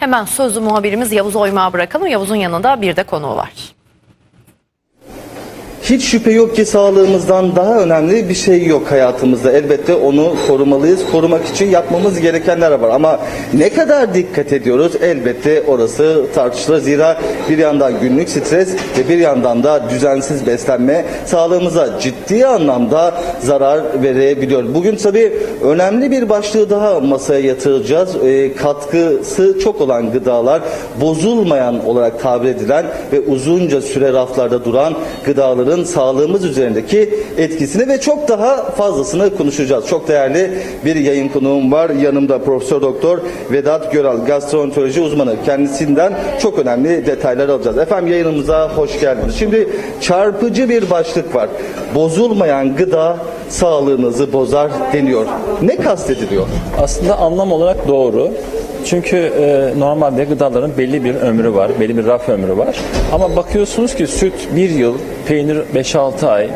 Hemen sözü muhabirimiz Yavuz Oymak'a bırakalım. Yavuz'un yanında bir de konuğu var. Hiç şüphe yok ki sağlığımızdan daha önemli bir şey yok hayatımızda. Elbette onu korumalıyız. Korumak için yapmamız gerekenler var. Ama ne kadar dikkat ediyoruz elbette orası tartışılır. Zira bir yandan günlük stres ve bir yandan da düzensiz beslenme sağlığımıza ciddi anlamda zarar verebiliyor. Bugün tabii önemli bir başlığı daha masaya yatıracağız. Ee, katkısı çok olan gıdalar bozulmayan olarak tabir edilen ve uzunca süre raflarda duran gıdaların sağlığımız üzerindeki etkisini ve çok daha fazlasını konuşacağız. Çok değerli bir yayın konuğum var. Yanımda Profesör Doktor Vedat Göral, gastroenteroloji uzmanı. Kendisinden çok önemli detaylar alacağız. Efendim yayınımıza hoş geldiniz. Şimdi çarpıcı bir başlık var. Bozulmayan gıda sağlığınızı bozar deniyor. Ne kastediliyor? Aslında anlam olarak doğru. Çünkü e, normalde gıdaların belli bir ömrü var, belli bir raf ömrü var. Ama bakıyorsunuz ki süt bir yıl, peynir 5-6 ay,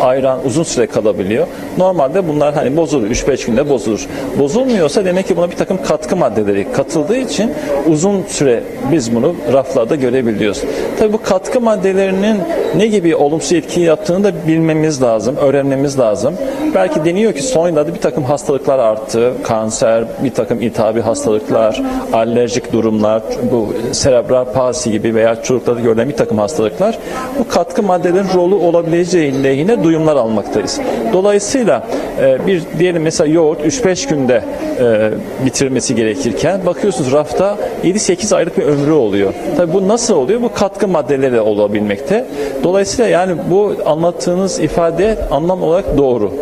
ayran uzun süre kalabiliyor. Normalde bunlar hani bozulur, 3-5 günde bozulur. Bozulmuyorsa demek ki buna bir takım katkı maddeleri katıldığı için uzun süre biz bunu raflarda görebiliyoruz. Tabii bu katkı maddelerinin ne gibi olumsuz etki yaptığını da bilmemiz lazım, öğrenmemiz lazım. Belki deniyor ki son yıllarda bir takım hastalıklar arttı. Kanser, bir takım iltihabi hastalıklar, alerjik durumlar, bu serebral palsi gibi veya çocuklarda görülen bir takım hastalıklar bu katkı maddelerin rolü olabileceği lehine duyumlar almaktayız. Dolayısıyla e, bir diyelim mesela yoğurt 3-5 günde e, bitirilmesi gerekirken bakıyorsunuz rafta 7-8 aylık bir ömrü oluyor. Tabii bu nasıl oluyor? Bu katkı maddeleri olabilmekte. Dolayısıyla yani bu anlattığınız ifade anlam olarak doğru.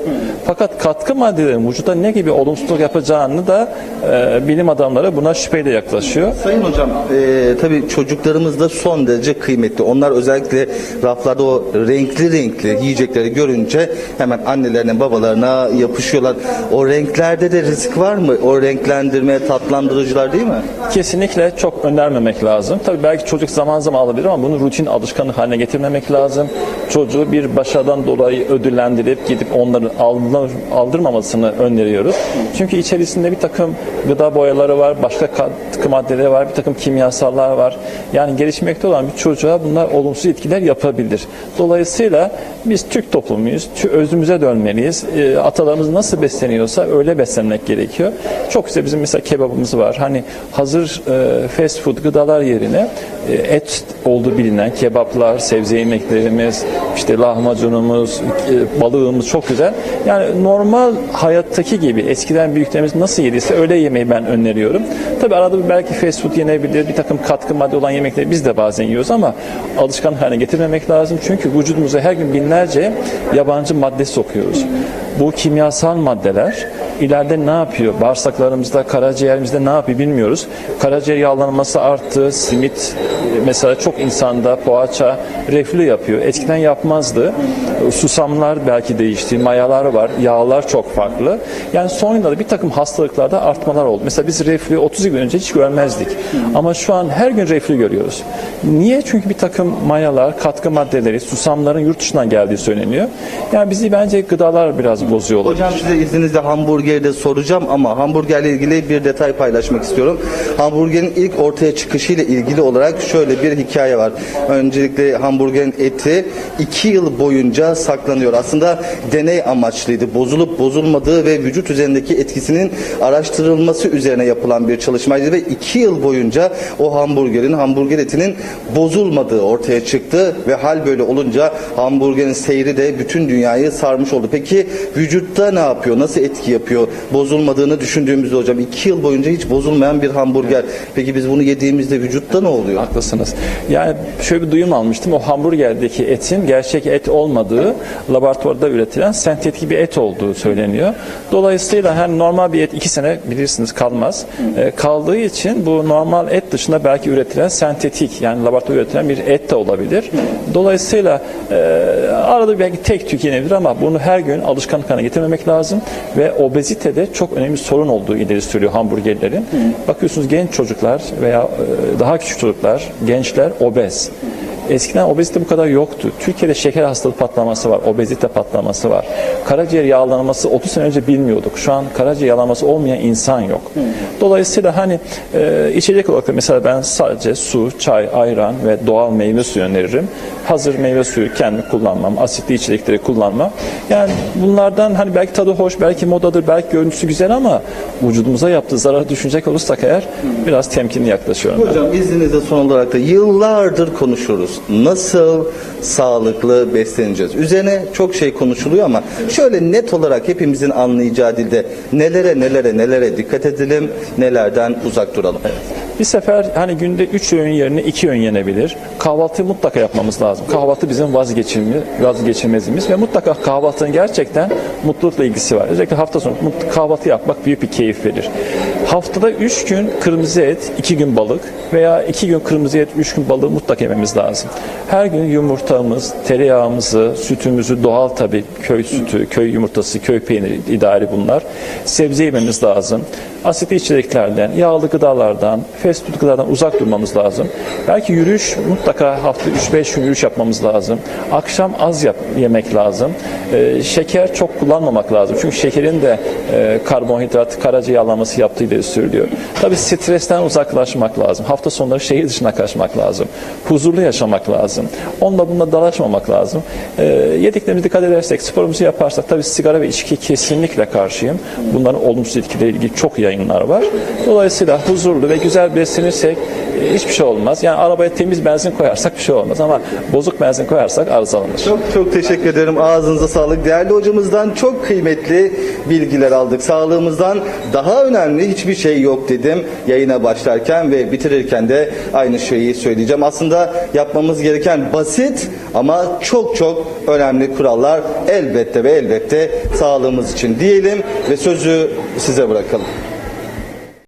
Fakat katkı maddelerin vücuda ne gibi olumsuzluk yapacağını da e, bilim adamları buna şüpheyle yaklaşıyor. Sayın hocam, e, tabii çocuklarımız da son derece kıymetli. Onlar özellikle raflarda o renkli renkli yiyecekleri görünce hemen annelerine, babalarına yapışıyorlar. O renklerde de risk var mı? O renklendirme, tatlandırıcılar değil mi? Kesinlikle çok önermemek lazım. Tabii belki çocuk zaman zaman alabilir ama bunu rutin alışkanlık haline getirmemek lazım. Çocuğu bir başarıdan dolayı ödüllendirip gidip onların aldır, aldırmamasını öneriyoruz. Çünkü içerisinde bir takım gıda boyaları var, başka katkı maddeleri var, bir takım kimyasallar var. Yani gelişmekte olan bir çocuğa bunlar olumsuz etkiler yapabilir. Dolayısıyla biz Türk toplumuyuz, özümüze dönmeliyiz. E, atalarımız nasıl besleniyorsa öyle beslenmek gerekiyor. Çok güzel bizim mesela kebabımız var. Hani hazır e, fast food gıdalar yerine et olduğu bilinen kebaplar, sebze yemeklerimiz, işte lahmacunumuz, e, balığımız çok güzel. Yani normal hayattaki gibi eskiden büyüklerimiz nasıl yediyse öyle yemeyi ben öneriyorum. Tabi arada belki fast food yenebilir, bir takım katkı madde olan yemekleri biz de bazen yiyoruz ama alışkanlık haline getirmemek lazım. Çünkü vücudumuza her gün binlerce yabancı madde sokuyoruz. Bu kimyasal maddeler ileride ne yapıyor? Bağırsaklarımızda, karaciğerimizde ne yapıyor bilmiyoruz. Karaciğer yağlanması arttı, simit e, mesela çok insanda poğaça, reflü yapıyor. Eskiden yapmazdı. Susamlar belki değişti, mayalar var, yağlar çok farklı. Yani son yıllarda bir takım hastalıklarda artmalar oldu. Mesela biz reflü 30 yıl önce hiç görmezdik. Ama şu an her gün reflü görüyoruz. Niye? Çünkü bir takım mayalar, katkı maddeleri, susamların yurt dışından geldiği söyleniyor. Yani bizi bence gıdalar biraz bozuyor olabilir. Hocam size izninizle hamburgeri de soracağım ama hamburgerle ilgili bir detay paylaşmak istiyorum. Hamburgerin ilk ortaya çıkışıyla ilgili olarak şöyle bir hikaye var. Öncelikle hamburgerin eti iki yıl boyunca saklanıyor. Aslında deney amaçlıydı. Bozulup bozulmadığı ve vücut üzerindeki etkisinin araştırılması üzerine yapılan bir çalışmaydı ve iki yıl boyunca o hamburgerin, hamburger etinin bozulmadığı ortaya çıktı ve hal böyle olunca hamburgerin seyri de bütün dünyayı sarmış oldu. Peki vücutta ne yapıyor? Nasıl etki yapıyor? Bozulmadığını düşündüğümüzde hocam iki yıl boyunca hiç bozulmayan bir hamburger. Peki biz bunu yediğimizde vücutta ne oluyor? Haklısınız. Yani şöyle bir duyum almıştım. O hamburgerdeki etin gerçek et olmadığı, laboratuvarda üretilen sentetik bir et olduğu söyleniyor. Dolayısıyla hem normal bir et iki sene bilirsiniz kalmaz. Ee, kaldığı için bu normal et dışında belki üretilen sentetik yani laboratuvarda üretilen bir et de olabilir. Dolayısıyla e, arada belki tek tükenebilir ama bunu her gün alışkanlık haline getirmemek lazım ve obezitede çok önemli sorun olduğu ileri sürüyor hamburgerlerin. Bakıyorsunuz genç çocuklar veya e, daha küçük çocuklar, gençler obez. Eskiden obezite bu kadar yoktu. Türkiye'de şeker hastalığı patlaması var, obezite patlaması var. Karaciğer yağlanması 30 sene önce bilmiyorduk. Şu an karaciğer yağlanması olmayan insan yok. Dolayısıyla hani e, içecek olarak da mesela ben sadece su, çay, ayran ve doğal meyve suyu öneririm. Hazır meyve suyu kendi kullanmam, asitli içecekleri kullanmam. Yani bunlardan hani belki tadı hoş, belki modadır, belki görüntüsü güzel ama vücudumuza yaptığı zararı düşünecek olursak eğer biraz temkinli yaklaşıyorum ben. Hocam izninizle son olarak da yıllardır konuşuruz. Nasıl sağlıklı besleneceğiz? Üzerine çok şey konuşuluyor ama şöyle net olarak hepimizin anlayacağı dilde nelere nelere nelere dikkat edelim, nelerden uzak duralım. Bir sefer hani günde 3 öğün yerine 2 öğün yenebilir. Kahvaltıyı mutlaka yapmamız lazım. Kahvaltı bizim vazgeçilmi, vazgeçilmezimiz ve mutlaka kahvaltının gerçekten mutlulukla ilgisi var. Özellikle hafta sonu kahvaltı yapmak büyük bir keyif verir. Haftada 3 gün kırmızı et, 2 gün balık veya 2 gün kırmızı et, 3 gün balığı mutlaka yememiz lazım. Her gün yumurtamız, tereyağımızı, sütümüzü doğal tabii köy sütü, köy yumurtası, köy peyniri idari bunlar. Sebze yememiz lazım. Asitli içeceklerden, yağlı gıdalardan, fast food gıdalardan uzak durmamız lazım. Belki yürüyüş mutlaka hafta 3-5 gün yürüyüş yapmamız lazım. Akşam az yap, yemek lazım. Ee, şeker çok kullanmamak lazım. Çünkü şekerin de e, karbonhidrat, karaciğer yağlanması yaptığı ileri sürülüyor. Tabii stresten uzaklaşmak lazım. Hafta sonları şehir dışına kaçmak lazım. Huzurlu yaşamak lazım. Onunla bununla dalaşmamak lazım. Ee, yediklerimize dikkat edersek, sporumuzu yaparsak tabii sigara ve içki kesinlikle karşıyım. Bunların olumsuz etkileriyle ilgili çok yayınlar var. Dolayısıyla huzurlu ve güzel beslenirsek e, hiçbir şey olmaz. Yani arabaya temiz benzin koyarsak bir şey olmaz ama bozuk benzin koyarsak arızalanır. Çok çok teşekkür ederim. Ağzınıza sağlık. Değerli hocamızdan çok kıymetli bilgiler aldık. Sağlığımızdan daha önemli hiçbir şey yok dedim yayına başlarken ve bitirirken de aynı şeyi söyleyeceğim. Aslında yapmamız gereken basit ama çok çok önemli kurallar elbette ve elbette sağlığımız için diyelim ve sözü size bırakalım.